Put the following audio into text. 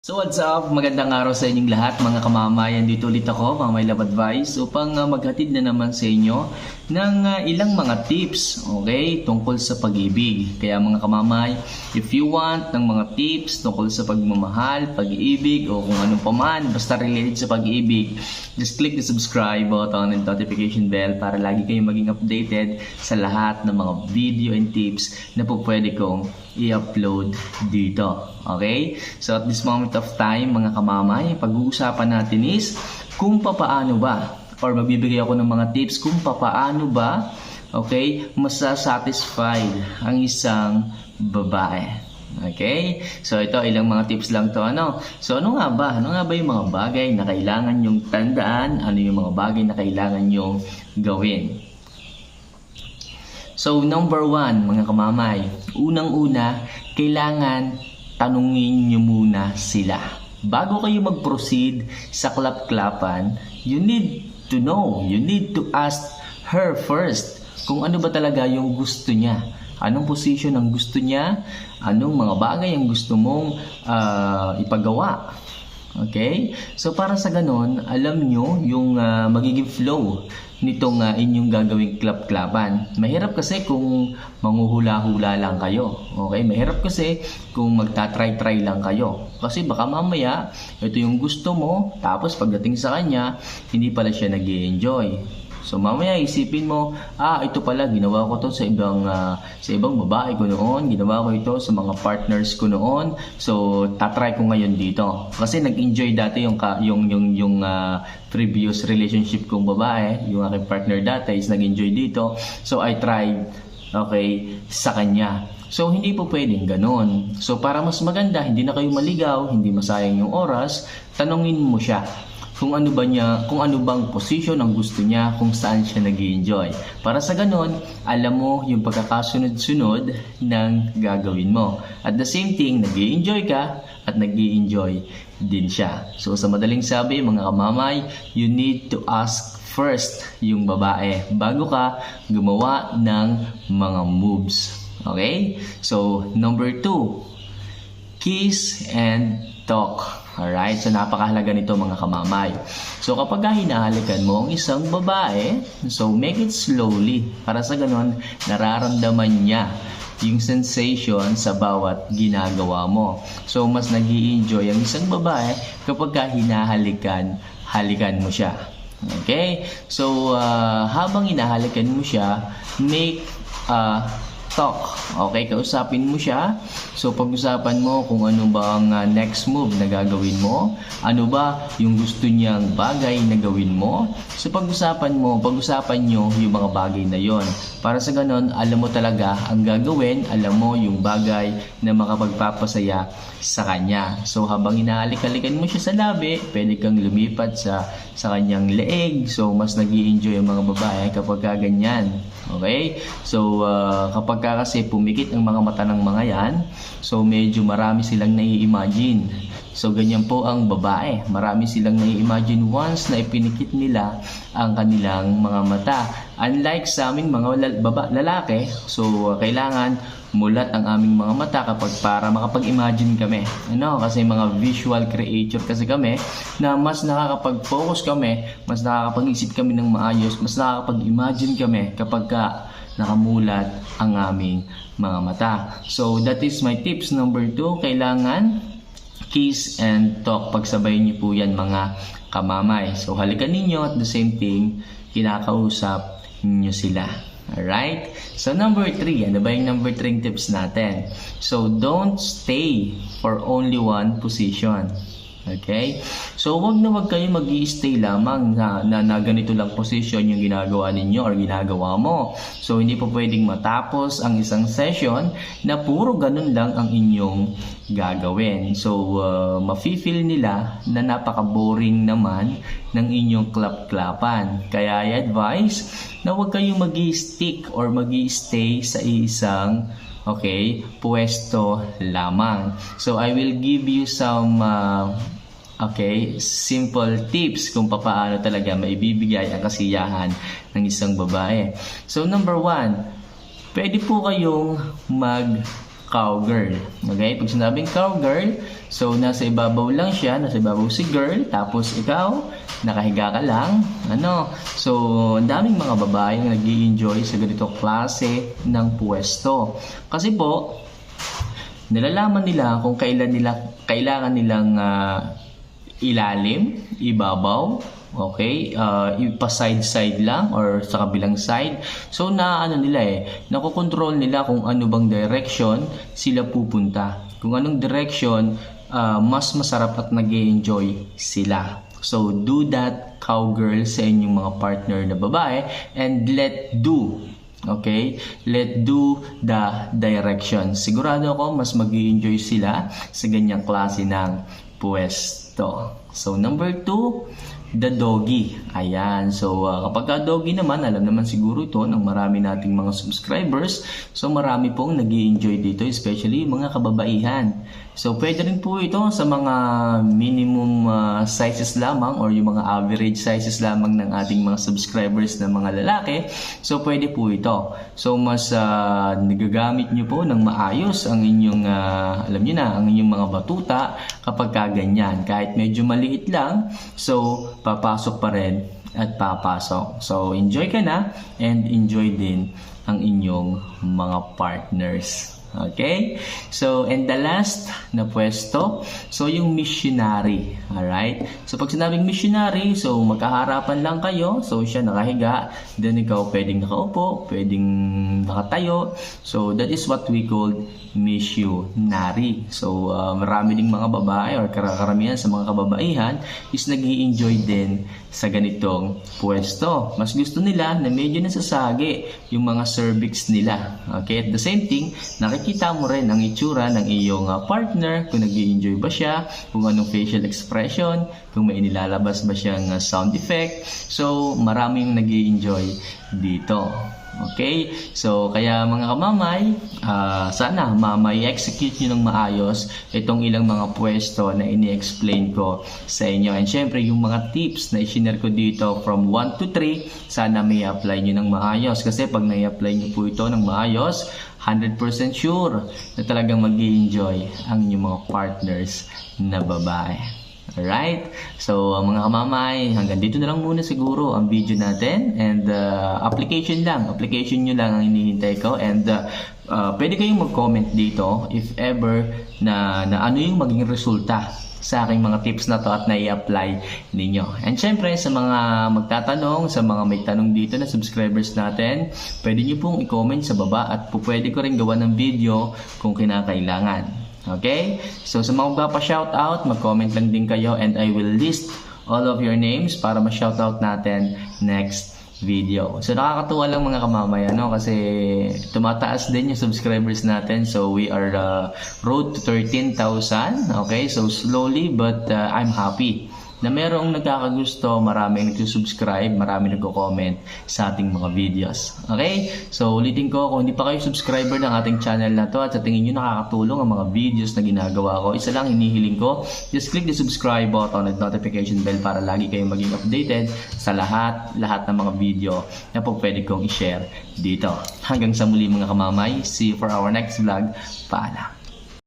So what's up? Magandang araw sa inyong lahat mga kamamayan. Dito ulit ako, mga may love advice upang uh, maghatid na naman sa inyo ng uh, ilang mga tips, okay, tungkol sa pag-ibig. Kaya mga kamamay, if you want ng mga tips tungkol sa pagmamahal, pag-ibig o kung ano pa man, basta related sa pag-ibig, just click the subscribe button and notification bell para lagi kayong maging updated sa lahat ng mga video and tips na po pwede kong i-upload dito. Okay? So at this moment of time, mga kamamay, pag-uusapan natin is kung papaano ba or magbibigay ako ng mga tips kung papaano ba okay, masasatisfied ang isang babae. Okay? So ito ilang mga tips lang to ano. So ano nga ba? Ano nga ba yung mga bagay na kailangan yung tandaan? Ano yung mga bagay na kailangan yung gawin? So, number one, mga kamamay, unang-una, kailangan tanungin nyo muna sila. Bago kayo mag-proceed sa klap-klapan, you need to know, you need to ask her first kung ano ba talaga yung gusto niya. Anong position ang gusto niya? Anong mga bagay ang gusto mong ah, ipagawa? Okay? So para sa ganon, alam nyo yung ah, magiging flow nitong ah, inyong gagawing klap-klapan. Mahirap kasi kung manguhula-hula lang kayo. Okay? Mahirap kasi kung magta-try-try lang kayo. Kasi baka mamaya, ito yung gusto mo, tapos pagdating sa kanya, hindi pala siya nag enjoy So mamaya isipin mo, ah ito pala ginawa ko to sa ibang ah, sa ibang babae ko noon, ginawa ko ito sa mga partners ko noon. So tatry ko ngayon dito. Kasi nag-enjoy dati yung yung yung yung ah, previous relationship kong babae, yung aking partner dati is nag-enjoy dito. So I tried okay sa kanya. So hindi po pwedeng ganon. So para mas maganda, hindi na kayo maligaw, hindi masayang yung oras, tanungin mo siya kung ano ba niya, kung ano bang position ang gusto niya, kung saan siya nag enjoy Para sa ganon, alam mo yung pagkakasunod-sunod ng gagawin mo. At the same thing, nag enjoy ka at nag enjoy din siya. So sa madaling sabi, mga kamamay, you need to ask first yung babae bago ka gumawa ng mga moves. Okay? So, number two, kiss and talk. Alright? So, napakahalaga nito mga kamamay. So, kapag ka hinahalikan mo ang isang babae, so make it slowly. Para sa ganon, nararamdaman niya yung sensation sa bawat ginagawa mo. So, mas nag enjoy ang isang babae kapag ka hinahalikan, halikan mo siya. Okay? So, ah, habang hinahalikan mo siya, make uh, talk. Okay, kausapin mo siya. So, pag-usapan mo kung ano ba ang uh, next move na gagawin mo. Ano ba yung gusto niyang bagay na gawin mo. So, pag-usapan mo, pag-usapan nyo yung mga bagay na yon. Para sa ganon, alam mo talaga ang gagawin, alam mo yung bagay na makapagpapasaya sa kanya. So, habang inahalik-halikan mo siya sa labi, pwede kang lumipat sa sa kanyang leeg. So, mas nag enjoy ang mga babae kapag ganyan. Okay? So, uh, kapag ka kasi pumikit ang mga mata ng mga yan, so medyo marami silang nai-imagine. So, ganyan po ang babae. Marami silang nai-imagine once na ipinikit nila ang kanilang mga mata. Unlike sa aming mga lal- baba, lalaki, so uh, kailangan mulat ang aming mga mata kapag para makapag-imagine kami. Ano? Kasi mga visual creature kasi kami na mas nakakapag-focus kami, mas nakakapag-isip kami ng maayos, mas nakakapag-imagine kami kapag ka nakamulat ang aming mga mata. So, that is my tips. Number two, kailangan kiss and talk. Pagsabayin niyo po yan mga kamamay. So, halikan ninyo at the same thing, kinakausap niyo sila. Alright? So, number three. Ano ba yung number three tips natin? So, don't stay for only one position. Okay? So, wag na wag kayo mag stay lamang na, na, na ganito lang position yung ginagawa ninyo or ginagawa mo. So, hindi po pwedeng matapos ang isang session na puro ganun lang ang inyong gagawin. So, uh, mafe-feel nila na napaka-boring naman ng inyong klap-klapan. Kaya I advise na wag kayong mag stick or mag stay sa isang okay, pwesto lamang. So, I will give you some uh, okay, simple tips kung paano talaga maibibigay ang kasiyahan ng isang babae. So, number one, pwede po kayong mag cowgirl. Okay? Pag sinabing cowgirl, so nasa ibabaw lang siya, nasa ibabaw si girl, tapos ikaw, nakahiga ka lang. Ano? So, ang daming mga babae nag enjoy sa ganito klase ng pwesto. Kasi po, nilalaman nila kung kailan nila kailangan nilang ah, ilalim, ibabaw, okay, uh, ipa side side lang or sa kabilang side. So na ano nila eh, nakokontrol nila kung ano bang direction sila pupunta. Kung anong direction ah, mas masarap at nag enjoy sila. So do that cowgirl sa inyong mga partner na babae and let do Okay? Let do the direction. Sigurado ako mas mag enjoy sila sa ganyang klase ng pwesto. So, number two, the doggy. Ayan. So, uh, kapag ka doggy naman, alam naman siguro ito ng marami nating mga subscribers. So, marami pong nag enjoy dito, especially mga kababaihan. So, pwede rin po ito sa mga minimum uh, sizes lamang or yung mga average sizes lamang ng ating mga subscribers na mga lalaki. So, pwede po ito. So, mas uh, nagagamit nyo po ng maayos ang inyong, uh, alam nyo na, ang inyong mga batuta kapag kaganyan. Kahit medyo maliit lang, so, papasok pa rin at papasok. So, enjoy ka na and enjoy din ang inyong mga partners. Okay? So, and the last na pwesto, so yung missionary. Alright? So, pag sinabing missionary, so magkaharapan lang kayo. So, siya nakahiga. Then, ikaw pwedeng nakaupo, pwedeng nakatayo. So, that is what we call missionary. So, uh, marami ding mga babae or karamihan sa mga kababaihan is nag enjoy din sa ganitong pwesto. Mas gusto nila na medyo nasasagi yung mga cervix nila. Okay? At the same thing, nakikita mo rin ang itsura ng iyong uh, partner, kung nag enjoy ba siya, kung anong facial expression, kung may inilalabas ba siyang uh, sound effect. So, maraming nag enjoy dito. Okay? So, kaya mga kamamay, ah, sana mamay execute nyo ng maayos itong ilang mga pwesto na ini-explain ko sa inyo. And syempre, yung mga tips na i-share ko dito from 1 to 3, sana may apply nyo ng maayos. Kasi pag na-apply nyo po ito ng maayos, 100% sure na talagang mag enjoy ang inyong mga partners na babae. Alright? So, uh, mga kamamay, hanggang dito na lang muna siguro ang video natin. And uh, application lang. Application nyo lang ang hinihintay ko. And uh, uh, pwede kayong mag-comment dito if ever na, na ano yung maging resulta sa aking mga tips na to at nai-apply ninyo. And syempre, sa mga magtatanong, sa mga may tanong dito na subscribers natin, pwede nyo pong i-comment sa baba at pwede ko rin gawa ng video kung kinakailangan. Okay? So sa mga magpapa-shoutout, mag-comment lang din kayo and I will list all of your names para ma-shoutout natin next video. So nakakatuwa lang mga kamamay ano kasi tumataas din yung subscribers natin. So we are uh, road to 13,000. Okay? So slowly but uh, I'm happy na merong nagkakagusto, maraming nagsusubscribe, maraming nagko-comment sa ating mga videos. Okay? So, ulitin ko, kung hindi pa kayo subscriber ng ating channel na to at sa tingin nyo nakakatulong ang mga videos na ginagawa ko, isa lang hinihiling ko, just click the subscribe button at notification bell para lagi kayong maging updated sa lahat, lahat ng mga video na po pwede kong i-share dito. Hanggang sa muli mga kamamay, see you for our next vlog. Paalam!